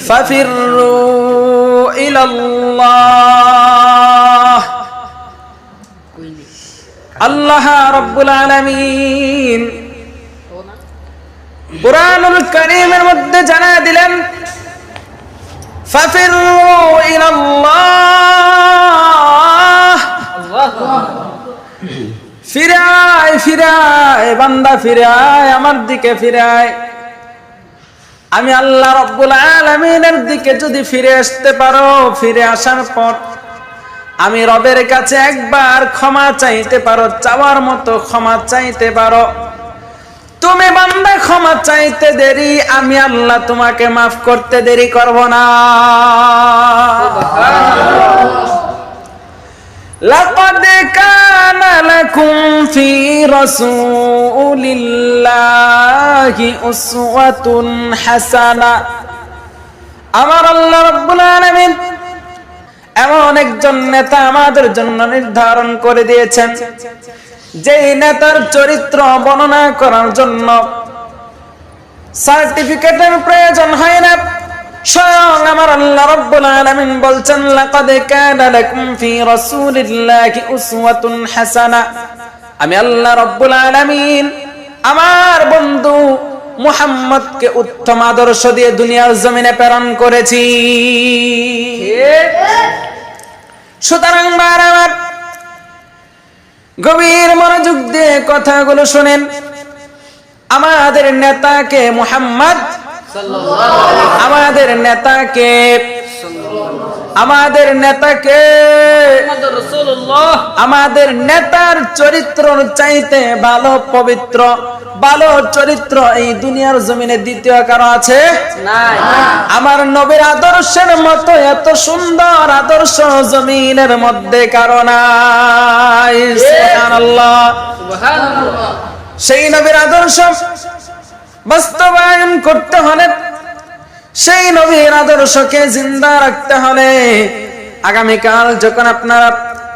ففروا إلى الله আল্লাহ রব্বুল আলামিন কুরআনুল কারীমের মধ্যে জানা দিলেন ফাফিরু ইলাল্লাহ ফিরায় ফিরায় বান্দা ফিরায় আমার দিকে ফিরায় আমি আল্লাহ রব্বুল আলামিনের দিকে যদি ফিরে আসতে পারো, ফিরে আসার পর আমি রবের কাছে একবার ক্ষমা চাইতে পারো, চাওয়ার মতো ক্ষমা চাইতে পারো। তুমি বান্দা, ক্ষমা চাইতে দেরি, আমি আল্লাহ তোমাকে মাফ করতে দেরি করব না। لقد كان لكم في رسول الله أسوة حسنة আমার আল্লাহ রব্বুল আলামিন এমন একজন নেতা আমাদের জন্য নির্ধারণ করে দিয়েছেন যেই নেতার চরিত্র বর্ণনা করার জন্য সার্টিফিকেটের প্রয়োজন হয় না স্বয়ং আমার আল্লাহ রাব্বুল আলামিন বলছেন, লাকাদ কানা লাকুম ফি রাসূলিল্লাহি উসওয়াতুন হাসানা। আমি আল্লাহ রাব্বুল আলামিন আমার বন্ধু মুহাম্মদকে উত্তম আদর্শ দিয়ে দুনিয়ার জমিনে প্রেরণ করেছি। সুতরাং বার আমার গভীর মনোযোগ দিয়ে কথাগুলো শুনেন। আমাদের নেতাকে মুহাম্মদ আমাদের নেতাকে আমাদের নেতাকে আমাদের নেতার চরিত্র চাইতে ভালো পবিত্র ভালো চরিত্র এই দুনিয়ার জমিনে দ্বিতীয় কারও আছে? আমার নবীর আদর্শের মতো এত সুন্দর আদর্শ জমিনের মধ্যে কারও নাই। সেই নবীর আদর্শ বাস্তবায়ন করতে হলে সেই নবীর আদর্শকে জিন্দা রাখতে হলে আগামীকাল যখন আপনারা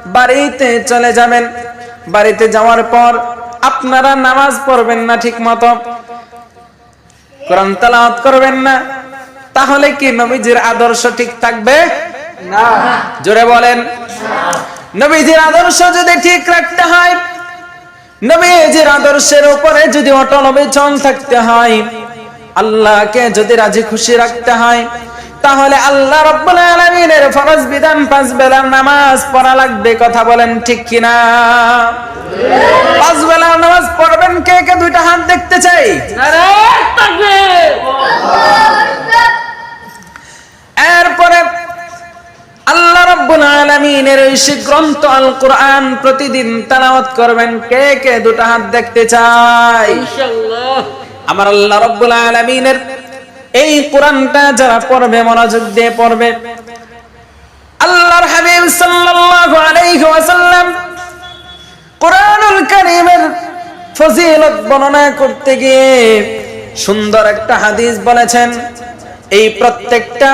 বাড়িতে চলে যাবেন বাড়িতে যাওয়ার পর আপনারা নামাজ পড়বেন না ঠিক মতো কোরআন তালাওয়াত করবেন না তাহলে কি নবীজির আদর্শ ঠিক থাকবে? না। জোরে বলেন। নবীজির আদর্শ যদি ঠিক রাখতে হয় নবীজির আদর্শের উপরে যদি অটল অবিচল থাকতে হয় আল্লাহকে যদি রাজি খুশি রাখতে হয় তাহলে আল্লাহ রাব্বুল আলামিনের ফরজ বিধান পাঁচ বেলার নামাজ পড়া লাগবে। কথা বলেন ঠিক কিনা? পাঁচ বেলার নামাজ পড়বেন কে? কে দুইটা হাত দেখতে চাই? এরপরে আল্লাহ রাব্বুল আলামিনের এই গ্রন্থ আল কোরআন প্রতিদিন তেলাওয়াত করবেন কে কে দুটো হাত দেখতে চাই আমার আল্লাহ রাব্বুল আলামিনের এই কোরআনটা যারা পড়বে মনোযোগ দিয়ে পড়বে। আল্লাহর হাবিব সাল্লাল্লাহু আলাইহি ওয়াসাল্লাম কোরআনুল কারীমের ফজিলত বর্ণনা করতে গিয়ে সুন্দর একটা হাদিস বলেছেন। এই প্রত্যেকটা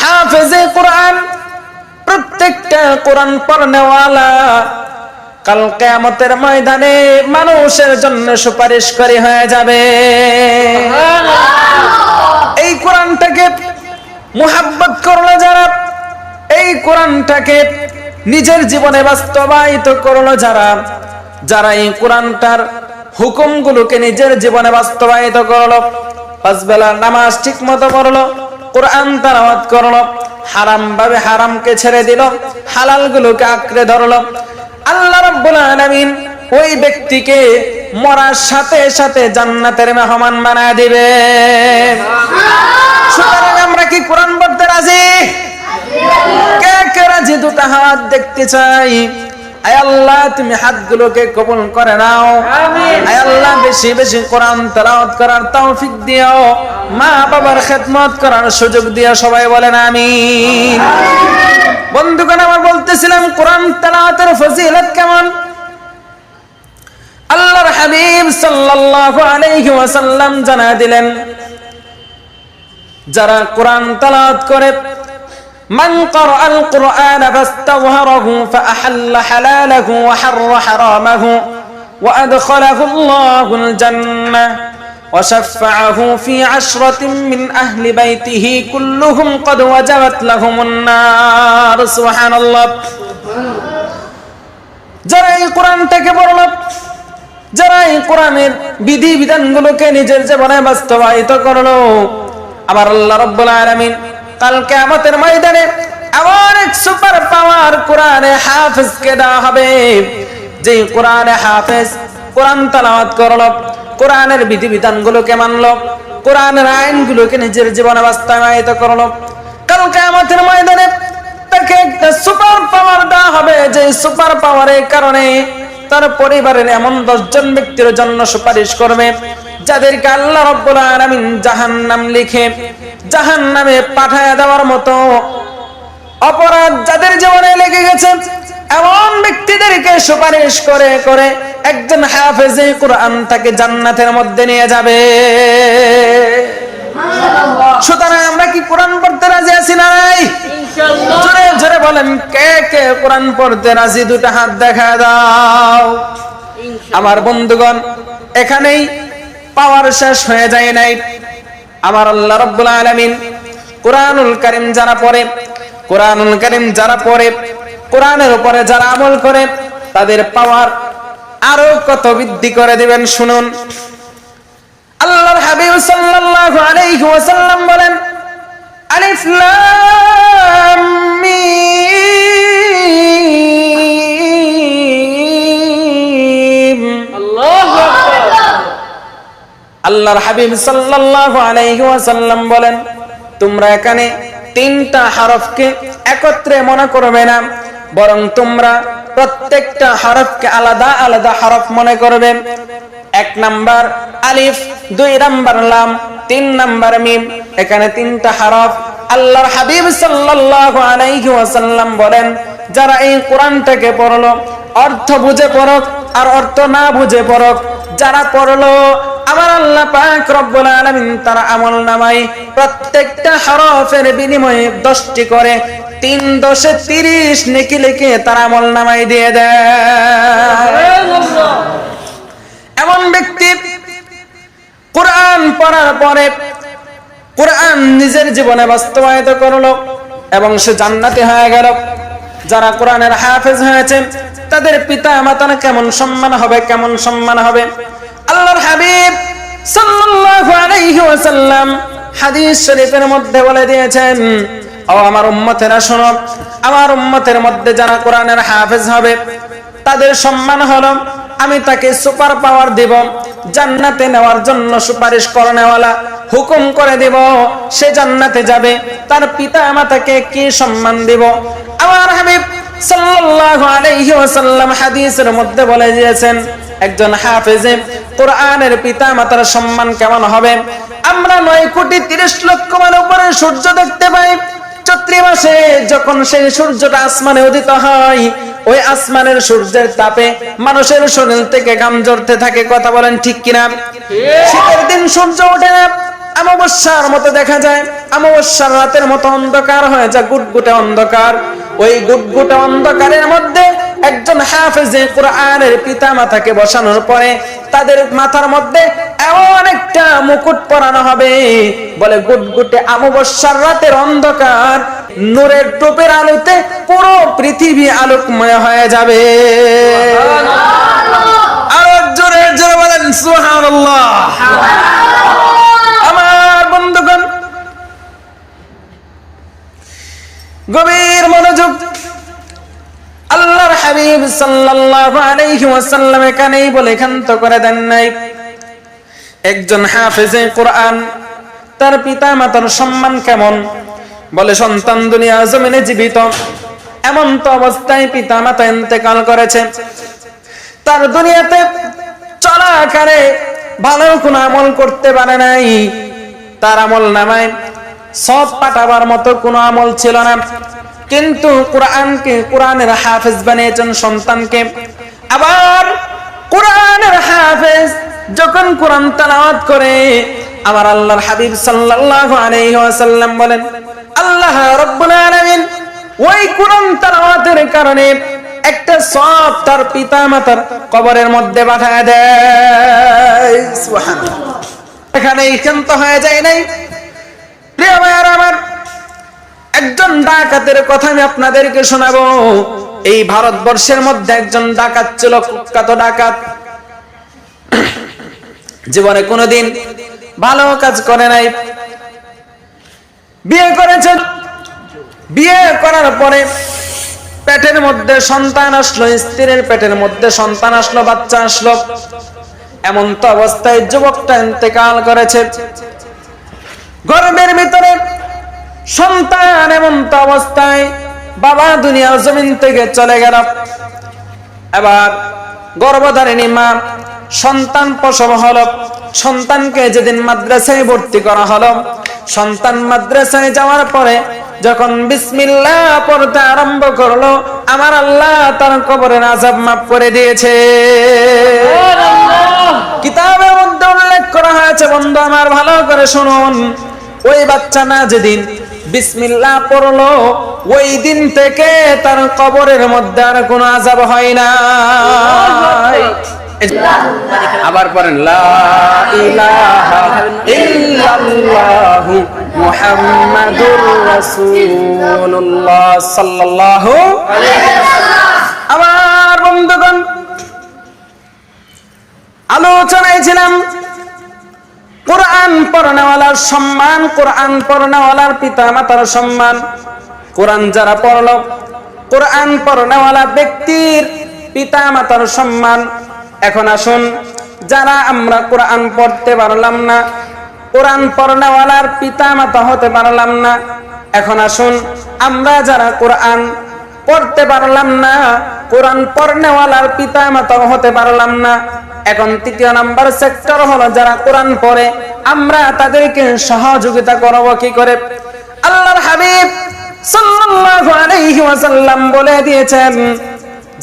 হাফেজে কোরআন প্রত্যেকটা কোরআন পড়নেওয়ালা কাল কেয়ামতের ময়দানে মানুষের জন্য সুপারিশকারী হয়ে যাবে। এই কোরআনটাকে মুহাব্বত করল যারা এই কোরআনটাকে নিজের জীবনে বাস্তবায়িত করল যারা যারা এই কোরআনটার হুকুমগুলোকে নিজের জীবনে বাস্তবায়িত করল। পাঁচ বেলা নামাজ ঠিক মতো পড়ল। কোরআন তালাওয়াত করল হারাম ভাবে হারামকে ছেড়ে দিল হালাল গুলোকে আঁকড়ে ধরলো। আল্লাহ রাব্বুল আলামিন ওই ব্যক্তিকে মরার সাথে সাথে জান্নাতের মেহমান বানায় দিবে। সুতরাং আমরা কি কোরআন পড়তে রাজি। কে কে রাজি? দুটা হাত দেখতে চাই। আল্লাহ তুমি হাতগুলোকে কবুল করে নাও। আল্লাহ বেশি বেশি কোরআন তেলাওয়াত করার তৌফিক দিও। মা বাবার খেদমত করার সুযোগ দিও সবাই বলেন আমিন। বন্ধুগণ আমার বলতেছিলাম কোরআন তেলাওয়াতের ফজিলত কেমন? আল্লাহর হাবিব সাল্লাল্লাহু আলাইহি ওয়াসাল্লাম জানা দিলেন যারা কোরআন তেলাওয়াত করে من قرأ القرآن فاستظهره فأحل حلاله وحر حرامه وأدخله الله الجنة وشفعه في عشرة من أهل بيته كلهم قد وجبت لهم النار سبحان الله যারা এই কোরআনটাকে পড়ল যারা এই কোরআনের বিধি বিধানগুলোকে নিজের জীবনে বাস্তবায়িত করলো আবার আল্লাহ রব্বুল আলামিন কাল কিয়ামতের ময়দানে এমন এক সুপার পাওয়ার কোরআনে হাফেজকে দেওয়া হবে যে কোরআনে হাফেজ কোরআন তালাওয়াত করল, কোরআনের বিধি বিধানগুলোকে মানলো, কোরআনের আইনগুলোকে নিজের জীবনে বাস্তবায়িত করল। কাল কিয়ামতের ময়দানে তাকে একটা সুপার পাওয়ার দেওয়া হবে যে সুপার পাওয়ারের কারণে তার পরিবারের এমন দশজন ব্যক্তির জন্য সুপারিশ করবে যাদেরকে আল্লাহ রব্বুল আলামিন জাহান্নাম লিখে জাহান্নামে পাঠায় দেওয়ার মতো অপরাধ যাদের জীবনে লেগে গেছে এমন ব্যক্তিদেরকে সুপারিশ করে করে একজন হাফেজে কোরআন তাকে জান্নাতের মধ্যে নিয়ে যাবে। সুতরাং আমরা কি কোরআন পড়তে রাজি আছি না নাই? জোরে জোরে বলেন কে কে কোরআন পড়তে রাজি? দুটো হাত দেখা দাও। আমার বন্ধুগণ এখানেই পাওয়ার শেষ হয়ে যায় নাই। আমার আল্লাহ রব্বুল আলামিন কোরআনুল কারীম যারা পড়ে, কোরআনুল কারীম যারা পড়ে, কোরআনের উপরে যারা আমল করে, তাদের পাওয়ার আরও কত বৃদ্ধি করে দিবেন শুনুন। আল্লাহর হাবিব সাল্লাল্লাহু আলাইহি ওয়াসাল্লাম বলেন, আলিফ লাম মিম। আল্লাহর হাবিব সাল্লাল্লাহু আলাইহি ওয়াসাল্লাম বলেন, তোমরা এখানে তিনটা হরফকে একত্রে মনে করবে না, বরং তোমরা প্রত্যেকটা হরফকে আলাদা আলাদা হরফ মনে করবে। এক নাম্বার আলিফ, দুই নাম্বার লাম, তিন নাম্বার মিম, এখানে তিনটা হরফ আল্লাহর হাবিব সাল্লাল্লাহু আলাইহি ওয়াসাল্লাম বলেন, যারা এই কোরআনটাকে পড়ল, অর্থ বুঝে পড়ক আর অর্থ না বুঝে পড়ক, যারা পড়ল আমার আল্লাহ পাক রব্বুল আলামিন তার আমল নামাই প্রত্যেকটা হরফের বিনিময়ে দশটি করে তিন দশে তিরিশ নেকি লিখে তার আমল নামাই দিয়ে দেয়। এমন ব্যক্তি কোরআন পড়ার পরে কোরআন নিজের জীবনে বাস্তবায়িত করল এবং সে জান্নাতি হয়ে গেল। যারা কোরআনের হাফেজ হয়েছে তাদের পিতা মাতার কেমন সম্মান হবে, কেমন সম্মান হবে? আল্লাহর হাবিব সাল্লাল্লাহু আলাইহি ওয়াসাল্লাম হাদিস শরীফের মধ্যে বলে দিয়েছেন, ও আমার উম্মতেরা, শোনো, আমার উম্মতের মধ্যে যারা কোরআনের হাফেজ হবে, তাদের সম্মান হলো, আমি তাকে সুপার পাওয়ার দিব, জান্নাতে নেওয়ার জন্য সুপারিশ করনেওয়ালা হুকুম করে দিব, সে জান্নাতে যাবে, তার পিতা মাতাকে কি সম্মান দিব? আমার হাবিব সাল্লাল্লাহু আলাইহি ওয়াসাল্লাম হাদিসের মধ্যে বলে দিয়েছেন, একজন হাফেজে কোরআনের পিতা মাতার সম্মান কেমন হবে? আমরা নয় কোটি তিরিশ লক্ষ মান উপরে সূর্য দেখতে পাই। চৈত্রী মাসে যখন সেই সূর্যটা আসমানে উদিত হয় ওই আসমানের সূর্যের তাপে মানুষের শরীর থেকে গাম জড়তে থাকে কথা বলেন ঠিক কিনা? শীতের দিন সূর্য ওঠে না। অমাবস্যার মতো দেখা যায়। অমাবস্যার রাতের মতো অন্ধকার হয়ে যায় গুটগুটে অন্ধকার। ওই গুটগুটে অন্ধকারের মধ্যে একজন হাফেজে কোরআনের পিতা মাতাকে বসানোর পরে তাদের মাথার মধ্যে এমন একটা মুকুট পরানো হবে। বলে গুটগুটে আমবস্যার রাতের অন্ধকার নূরের টোপের আলোতে পুরো পৃথিবী আলোকময় হয়ে যাবে। আরও জোরে জোরে বলেন সুবহানাল্লাহ আমার বন্ধুগণ গভীর মনোযোগ সাল্লাল্লাহু আলাইহি ওয়াসাল্লাম এখানেই বলে করে দেন নাই। একজন হাফেজে কোরআন, তার পিতা মাতার সম্মান কেমন? বলে, সন্তান দুনিয়া জমিনে জীবিত। এমন তো অবস্থায় পিতা মাতা ইন্তেকাল করেছে। তার দুনিয়াতে চলাকারে ভালো কোন আমল করতে পারে নাই। তার আমল নামায় সব পাঠাবার মতো কোনো আমল ছিল না। কিন্তু কোরআনকে কোরআনের হাফেজ বানিয়েছেন সন্তানকে। আবার কোরআনের হাফেজ যখন কোরআন তালাওয়াত করে আমার আল্লাহর হাবিব সাল্লাল্লাহু আলাইহি ওয়াসাল্লাম বলেন, আল্লাহ রাব্বুল আলামিন ওই কোরআন তালাওয়াতের কারণে একটা সব তার পিতা মাতার কবরের মধ্যে পাঠায় দেয়। সুবহানাল্লাহ। এখানে ক্ষান্ত হয়ে যায় নাই। প্রিয় ভাইয়ার আমার একজন ডাকাতের কথা আমি আপনাদেরকে শোনাবো। এই ভারতবর্ষের মধ্যে একজন ডাকাত ছিল, কুখ্যাত ডাকাত। জীবনে কোনোদিন ভালো কাজ করে নাই। বিয়ে করেছেন। বিয়ে করার পরে পেটের মধ্যে সন্তান আসলো, স্ত্রীর পেটের মধ্যে সন্তান আসলো, বাচ্চা আসলো। এমন তো অবস্থায় যুবকটা ইন্তেকাল করেছে। গর্বের ভিতরে সন্তান এমন তো অবস্থায় বাবা দুনিয়ার জমিন থেকে চলে গেল। এবার গর্ভধারিণী মা সন্তান প্রসব হল। সন্তানকে যেদিন মাদ্রাসায় ভর্তি করা হলো সন্তান মাদ্রাসায় যাওয়ার পরে যখন বিসমিল্লাহ পড়তে আরম্ভ করল আমার আল্লাহ তার কবরের আজাব মাফ করে দিয়েছে। কিতাবের মধ্যে উল্লেখ করা হয়েছে বন্ধু আমার ভালো করে শুনুন। ওই বাচ্চা না যেদিন বিসমিল্লাহ পড়ল, ওই দিন থেকে তার কবরের মধ্যে আর কোনো আজাব হয় না। আবার পড়েন আমার বন্ধুগণ, আলোচনায় ছিলাম। কোরআন পড়নেওয়ালার সম্মান, কোরআন পড়নেওয়ালার পিতা মাতার সম্মান। কোরআন যারা পড়ল, কোরআন পড়নেওয়ালা ব্যক্তির পিতা মাতার সম্মান। এখন আসুন, যারা আমরা কোরআন পড়তে পারলাম না, কোরআন পড়নেওয়ালার পিতা মাতা হতে পারলাম না, এখন আসুন, আমরা যারা কোরআন পড়তে পারলাম না, কোরআন পড়নেওয়ালার পিতা মাতা হতে পারলাম না এখন তৃতীয় নাম্বার সেক্টর হলো যারা কোরআন পড়ে, আমরা তাদেরকে সহযোগিতা করব কি করে? আল্লাহর হাবিব সাল্লাল্লাহু আলাইহি ওয়াসাল্লাম বলে দিয়েছেন,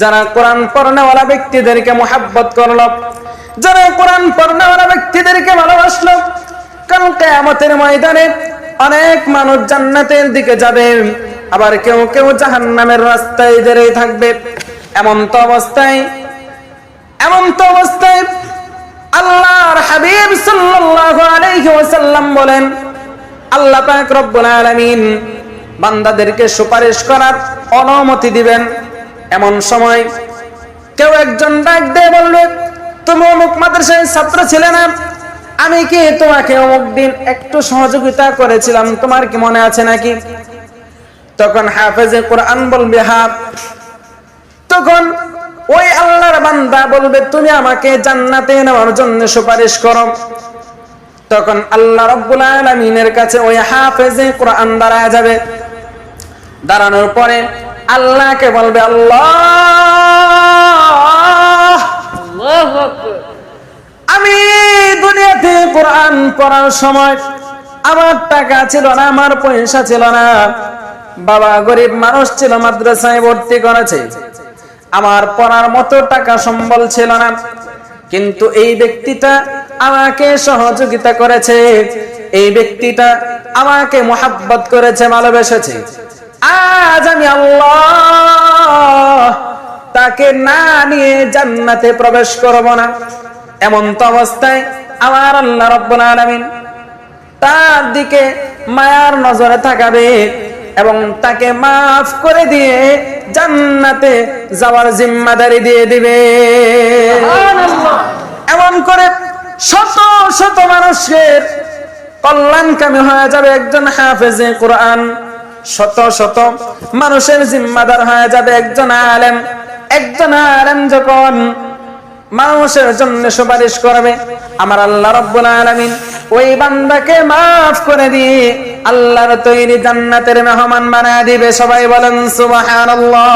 যারা কোরআন পড়নেওয়ালা ব্যক্তিদেরকে মোহাব্বত করল, যারা কোরআন পড়নেওয়ালা ব্যক্তিদেরকে ভালোবাসলো, কাল কিয়ামতের ময়দানে অনেক মানুষ জান্নাতের দিকে যাবে, আবার কেউ কেউ জাহান্নামের রাস্তায় দাঁড়িয়ে থাকবে। এমন তো অবস্থায় এমন তো অবস্থায় আল্লাহর হাবিব সাল্লাল্লাহু আলাইহি ওয়াসাল্লাম বলেন, আল্লাহ পাক রব্বুল আলামিন বান্দাদেরকে সুপারিশ করার অনুমতি দিবেন। এমন সময় কেউ একজন ডাক দিয়ে বলবে, তুমি অমুক মাদ্রাসায় ছাত্র ছিলে না? আমি কি তোমাকে অমুক দিন একটু সহযোগিতা করেছিলাম? তোমার কি মনে আছে নাকি? তখন হাফেজে কোরআন বলবে হাফ তখন ওই আল্লাহর বান্দা বলবে তুমি আমাকে জান্নাতে নেওয়ার জন্য সুপারিশ করো। তখন আল্লাহ রব্বুল আলামিনের কাছে ওই হাফেজে কোরআন দাঁড়ায় যাবে। দাঁড়ানোর পরে আল্লাহকে বলবে আল্লাহ আমি দুনিয়াতে কোরআন পড়ার সময় আমার টাকা ছিল না আমার পয়সা ছিল না। বাবা গরিব মানুষ ছিল মাদ্রাসায় ভর্তি করেছে। আমার পড়ার মতো টাকা সম্বল ছিল না। কিন্তু এই ব্যক্তিটা আমাকে সহযোগিতা করেছে। এই ব্যক্তিটা আমাকে মোহাব্বত করেছে, ভালোবেসেছে। আজ আমি আল্লাহ তাকে না নিয়ে জান্নাতে প্রবেশ করব না। এমন তো অবস্থায় আমার আল্লাহ রব্বুল আলামিন তার দিকে মায়ার নজরে তাকাবে এবং তাকে মাফ করে দিয়ে জান্নাতে যাওয়ার জিম্মাদারি দিয়ে দিবে। এমন করে শত শত মানুষের কল্যাণকামী হয়ে যাবে একজন হাফেজে কোরআন। শত শত মানুষের জিম্মাদার হয়ে যাবে একজন আলেম। একজন আলেম যখন মানুষের জন্য সুপারিশ করবে আমার আল্লাহ রব্বুল আলামিন ওই বান্দাকে মাফ করে দিয়ে আল্লাহর তৈরি জান্নাতের মেহমান বানায় দিবে। সবাই বলেন সুবহানাল্লাহ।